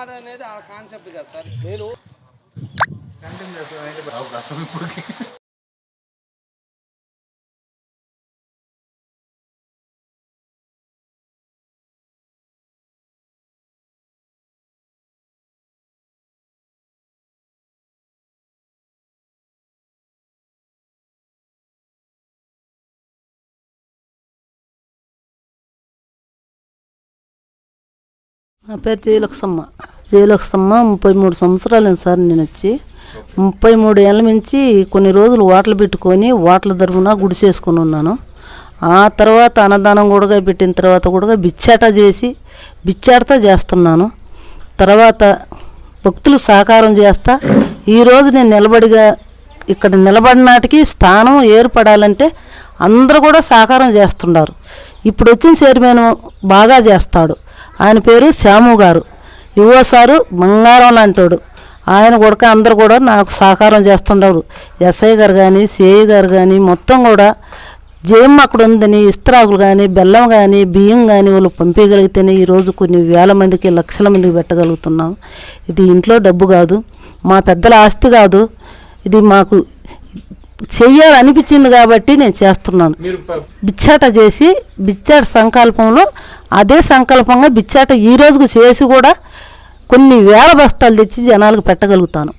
మాట అనేది ఆ కాన్సెప్ట్ కదా సార్. నేను కంటిన్యూ చేస్తాను అవకాశం ఇప్పటికి. నా పేరు జయలక్ష్మ జయలక్ష్మ ముప్పై మూడు సంవత్సరాలు సార్ నేను వచ్చి ముప్పై మూడు ఏళ్ళ నుంచి కొన్ని రోజులు ఓట్లు పెట్టుకొని వాటల తరపున గుడిసేసుకొని ఉన్నాను. ఆ తర్వాత అన్నదానం కూడా పెట్టిన తర్వాత కూడా బిచ్చాట చేసి బిచ్చాటతో చేస్తున్నాను. తర్వాత భక్తులు సహకారం చేస్తా ఈరోజు నేను నిలబడిగా ఇక్కడ నిలబడినాటికి స్థానం ఏర్పడాలంటే అందరూ కూడా సహకారం చేస్తున్నారు ఇప్పుడు వచ్చిన చైర్మన్ బాగా చేస్తాడు. ఆయన పేరు శ్యాము గారు. యువ సారు బంగారం లాంటోడు. ఆయన కూడా అందరు కూడా నాకు సహకారం చేస్తుండరు ఎస్ఐ గారు కానీ సిఐ గారు కానీ మొత్తం కూడా జేమ్ అక్కడ ఉందని ఇస్త్రాకులు కానీ బెల్లం కానీ బియ్యం కానీ వాళ్ళు పంపించగలిగితేనే ఈరోజు కొన్ని వేల మందికి లక్షల మందికి పెట్టగలుగుతున్నాం. ఇది ఇంట్లో డబ్బు కాదు మా పెద్దల ఆస్తి కాదు. ఇది మాకు చెయ్యాలనిపించింది కాబట్టి నేను చేస్తున్నాను. బిచ్చాట చేసి బిచ్చాట సంకల్పంలో అదే సంకల్పంగా బిచ్చాట ఈ రోజుకు చేసి కూడా కొన్ని వేల బస్తాలు తెచ్చి జనాలకు పెట్టగలుగుతాను.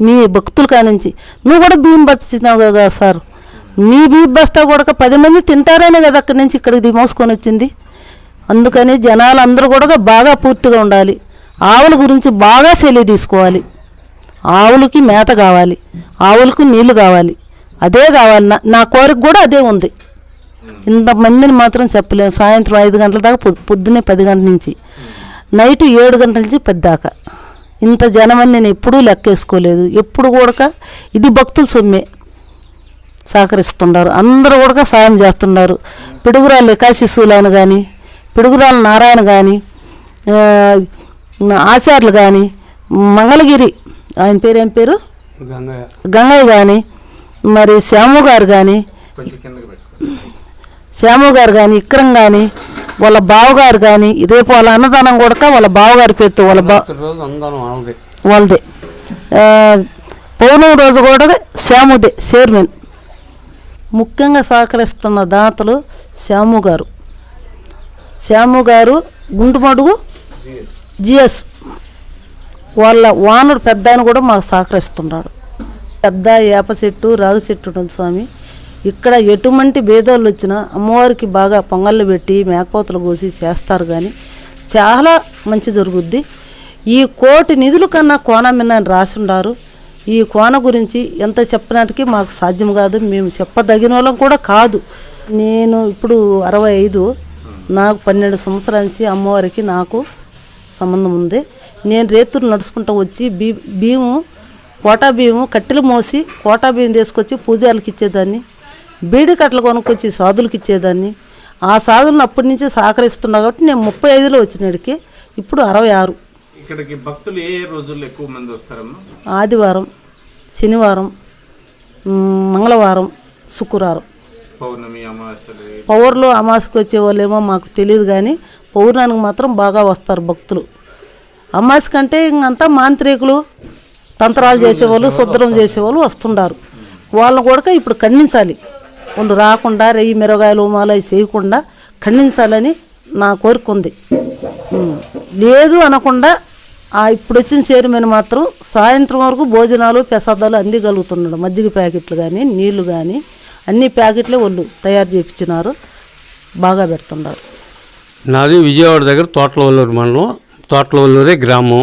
మీ భక్తుల కానించి. నువ్వు కూడా బియ్యం బచ్చినావు కదా సార్. మీ బియ్యం బస్తా కూడా పది మంది తింటారనే కదా అక్కడి నుంచి ఇక్కడికి మోసుకొని వచ్చింది. అందుకని జనాలు అందరూ కూడా బాగా పూర్తిగా ఉండాలి. ఆవుల గురించి బాగా సెలవు తీసుకోవాలి. ఆవులకి మేత కావాలి. ఆవులకు నీళ్ళు కావాలి. అదే కావాలి. నా నా కోరిక కూడా అదే ఉంది. ఇంతమందిని మాత్రం చెప్పలేము సాయంత్రం ఐదు గంటల దాకా పొద్దు పొద్దున్నే పది గంటల నుంచి. నైట్ ఏడు గంటల నుంచి పెద్దాక ఇంత జనమని నేను ఎప్పుడూ లెక్కేసుకోలేదు. ఎప్పుడు కూడా ఇది భక్తుల సొమ్మే. సహకరిస్తున్నారు అందరూ కూడా సాయం చేస్తున్నారు పిడుగురాలు ఏకాశిశువులను కానీ పిడుగురాల నారాయణ కానీ ఆచార్యులు కానీ మంగళగిరి ఆయన పేరు ఏం పేరు? గంగయ్య. కానీ మరి శ్యాము గారు కానీ శ్యాము గారు కానీ ఇక్రం కానీ వాళ్ళ బావగారు కానీ రేపు వాళ్ళ అన్నదానం కూడా వాళ్ళ బావగారి పేరుతో వాళ్ళ బా వాళ్ళది. పౌర్ణమి రోజు కూడా శ్యాముదే చైర్మన్. ముఖ్యంగా సహకరిస్తున్న దాతలు శ్యాము గారు. శ్యాము గారు గుంటుమడుగు జిఎస్. వాళ్ళ వానరు పెద్ద ఆయన కూడా మాకు సహకరిస్తున్నాడు. పెద్ద వేప చెట్టు రాగి చెట్టు ఉంటుంది స్వామి. ఇక్కడ ఎటువంటి భేదాలు వచ్చినా అమ్మవారికి బాగా పొంగళ్ళు పెట్టి మేకపోతలు కోసి చేస్తారు కానీ చాలా మంచి జరుగుద్ది. ఈ కోటి నిధుల కన్నా కోణమిన్న అని రాసుండారు. ఈ కోన గురించి ఎంత చెప్పినట్టుకి మాకు సాధ్యం కాదు. మేము చెప్పదగిన వాళ్ళం కూడా కాదు. నేను ఇప్పుడు అరవై ఐదు నాకు పన్నెండు సంవత్సరాల నుంచి అమ్మవారికి నాకు సంబంధం ఉంది. నేను రేతులు నడుచుకుంటూ వచ్చి బీ బియ్యము కోటా బియ్యము కట్టెలు మోసి కోటా బియ్యం తీసుకొచ్చి పూజలకు ఇచ్చేదాన్ని. బీడి కట్టలు కొనుక్కొచ్చి సాధులకు ఇచ్చేదాన్ని ఆ సాధులను అప్పటి నుంచి సహకరిస్తున్నా కాబట్టి నేను ముప్పై ఐదులో వచ్చినాడికి ఇప్పుడు అరవై ఆరు. ఇక్కడికి భక్తులు ఏ రోజుల్లో ఎక్కువ మంది వస్తారమ్మా? ఆదివారం శనివారం మంగళవారం శుక్రవారం. పౌర్ణమి అమావాస్యలు పౌర్లో అమాసకు వచ్చే వాళ్ళేమో మాకు తెలియదు కానీ పౌర్ణానికి మాత్రం బాగా వస్తారు భక్తులు. అమాస కంటే ఇంకంతా మాంత్రికులు తంత్రాలు చేసేవాళ్ళు శుద్రం చేసేవాళ్ళు వస్తుండారు. వాళ్ళని కూడా ఇప్పుడు ఖండించాలి. వాళ్ళు రాకుండా రెయ్యి మిరగాయలు ఉమాలు అవి చేయకుండా ఖండించాలని నా కోరిక ఉంది. లేదు అనకుండా ఆ ఇప్పుడు వచ్చిన చైర్మన్ మాత్రం సాయంత్రం వరకు భోజనాలు ప్రసాదాలు అందిగలుగుతున్నాడు. మజ్జిగ ప్యాకెట్లు కానీ నీళ్ళు కానీ అన్ని ప్యాకెట్లే వాళ్ళు తయారు చేయించినారు బాగా పెడుతున్నారు. నాది విజయవాడ దగ్గర తోటలవల్లూరు మండలం. తోటలవల్లూరే గ్రామం.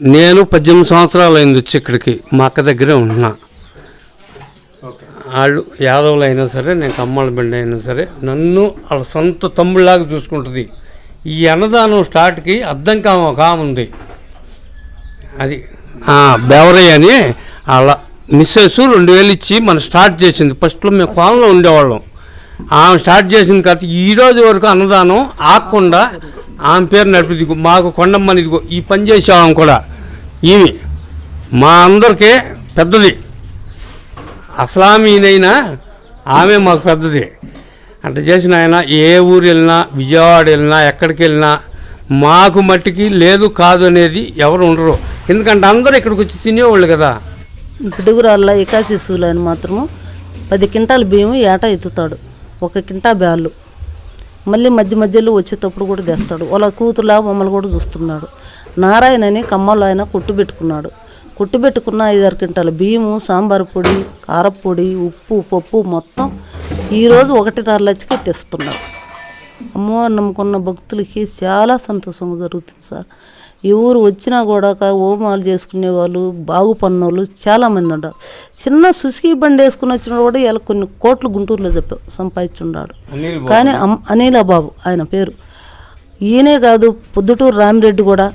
నేను పద్దెనిమిది సంవత్సరాలు అయింది వచ్చి ఇక్కడికి. మా అక్క దగ్గరే ఉంటున్నా వాళ్ళు యాదవులు అయినా సరే నేను కమ్మాల బిడ్డ అయినా సరే నన్ను వాళ్ళ సొంత తమ్ముళ్ళలాగా చూసుకుంటుంది. ఈ అన్నదానం స్టార్ట్కి అర్థం కామ కాముంది అది బేవరయ్య బెవరయ్య అని అలా మిస్సెస్ రెండు వేలు ఇచ్చి మనం స్టార్ట్ చేసింది. ఫస్ట్లో మేము కోనలో ఉండేవాళ్ళం. ఆమె స్టార్ట్ చేసిన తర్వాత ఈ రోజు వరకు అన్నదానం ఆగకుండా ఆమె పేరు నడిపి మాకు కొండమ్మని ఇదిగో ఈ పని చేసేవాళ్ళం కూడా. ఈమె మా అందరికీ పెద్దది. అస్లామీనైనా ఆమె మాకు పెద్దది. అంటే చేసిన ఆయన ఏ ఊరు వెళ్ళినా విజయవాడ వెళ్ళినా ఎక్కడికి వెళ్ళినా మాకు మట్టికి లేదు కాదు అనేది ఎవరు ఉండరు. ఎందుకంటే అందరూ ఇక్కడికి వచ్చి తినేవాళ్ళు కదా. పిడుగురాళ్ళ ఏకాశిశువులు అని మాత్రము పది క్వింటాలు బియ్యం ఏటా ఎత్తుతాడు. ఒక కింటా బ్యాళ్ళు. మళ్ళీ మధ్య మధ్యలో వచ్చేటప్పుడు కూడా తెస్తాడు. వాళ్ళ కూతురులా మమ్మల్ని కూడా చూస్తున్నాడు. నారాయణ అని కమ్మలో ఆయన కొట్టు పెట్టుకున్నాడు. కొట్టు పెట్టుకున్న ఐదారు క్వింటాల బియ్యము సాంబార్ పొడి కారపొడి ఉప్పు పప్పు మొత్తం ఈరోజు ఒకటిన్నర లక్షకి తెస్తున్నాడు అమ్మవారు నమ్ముకున్న భక్తులకి చాలా సంతోషంగా జరుగుతుంది సార్. ఎవరు వచ్చినా కూడా హోమాలు చేసుకునే వాళ్ళు బాగుపడినోళ్ళు చాలామంది ఉంటారు చిన్న సుసుకి బండి వేసుకుని వచ్చిన కూడా ఇలా కొన్ని కోట్లు గుంటూరులో చెప్పావు సంపాదించున్నాడు కానీ అమ్- అనిల బాబు ఆయన పేరు. ఈయనే కాదు పొద్దుటూరు రామిరెడ్డి కూడా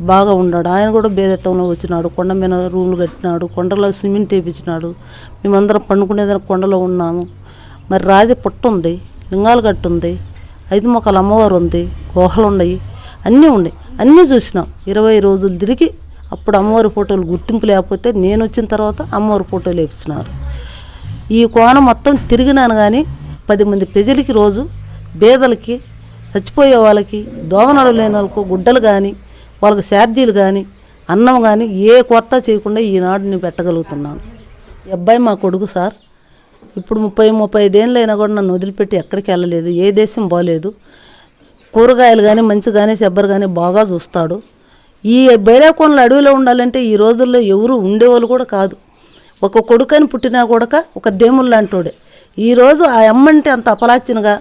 బాగా ఉన్నాడు. ఆయన కూడా భేదత్వంలో వచ్చినాడు. కొండ మీద రూములు కట్టినాడు. కొండలో సిమెంట్ వేయించినాడు మేమందరం పండుకునేదాని కొండలో ఉన్నాము. మరి రాజే పుట్ట ఉంది లింగాలు గట్టు ఉంది ఐదు మొక్కల అమ్మవారు ఉంది గుహలు ఉన్నాయి అన్నీ ఉన్నాయి. అన్నీ చూసినాం. ఇరవై రోజులు తిరిగి అప్పుడు అమ్మవారి ఫోటోలు గుర్తింపు లేకపోతే నేను వచ్చిన తర్వాత అమ్మవారి ఫోటోలు వేయించినారు ఈ కోణ మొత్తం తిరిగినాను కానీ పది మంది ప్రజలకి రోజు బేదలకి చచ్చిపోయే వాళ్ళకి దోమనడు లేని వాళ్ళకు గుడ్డలు కానీ వాళ్ళకి ఛార్జీలు కానీ అన్నం కానీ ఏ కొత్త చేయకుండా ఈనాడు నేను పెట్టగలుగుతున్నాను. ఈ అబ్బాయి మా కొడుకు సార్. ఇప్పుడు ముప్పై ముప్పై ఐదేళ్ళు అయినా కూడా నన్ను వదిలిపెట్టి ఎక్కడికి వెళ్ళలేదు ఏ దేశం బాగలేదు కూరగాయలు కానీ మంచి కానీ చెబ్బరు కానీ బాగా చూస్తాడు. ఈ బైరాకోనలు అడవిలో ఉండాలంటే ఈ రోజుల్లో ఎవరు ఉండేవాళ్ళు కూడా కాదు. ఒక కొడుకని పుట్టినా కూడా ఒక దేవుళ్ళు లాంటోడే ఈరోజు ఆ అమ్మంటే అంత అపలాచినగా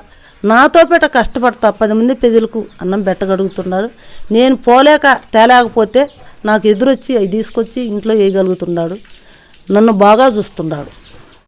నాతో పేట కష్టపడతా పది మంది ప్రజలకు అన్నం పెట్టగలుగుతున్నాడు నేను పోలేక తేలేకపోతే నాకు ఎదురొచ్చి అవి తీసుకొచ్చి ఇంట్లో వేయగలుగుతున్నాడు. నన్ను బాగా చూస్తున్నాడు.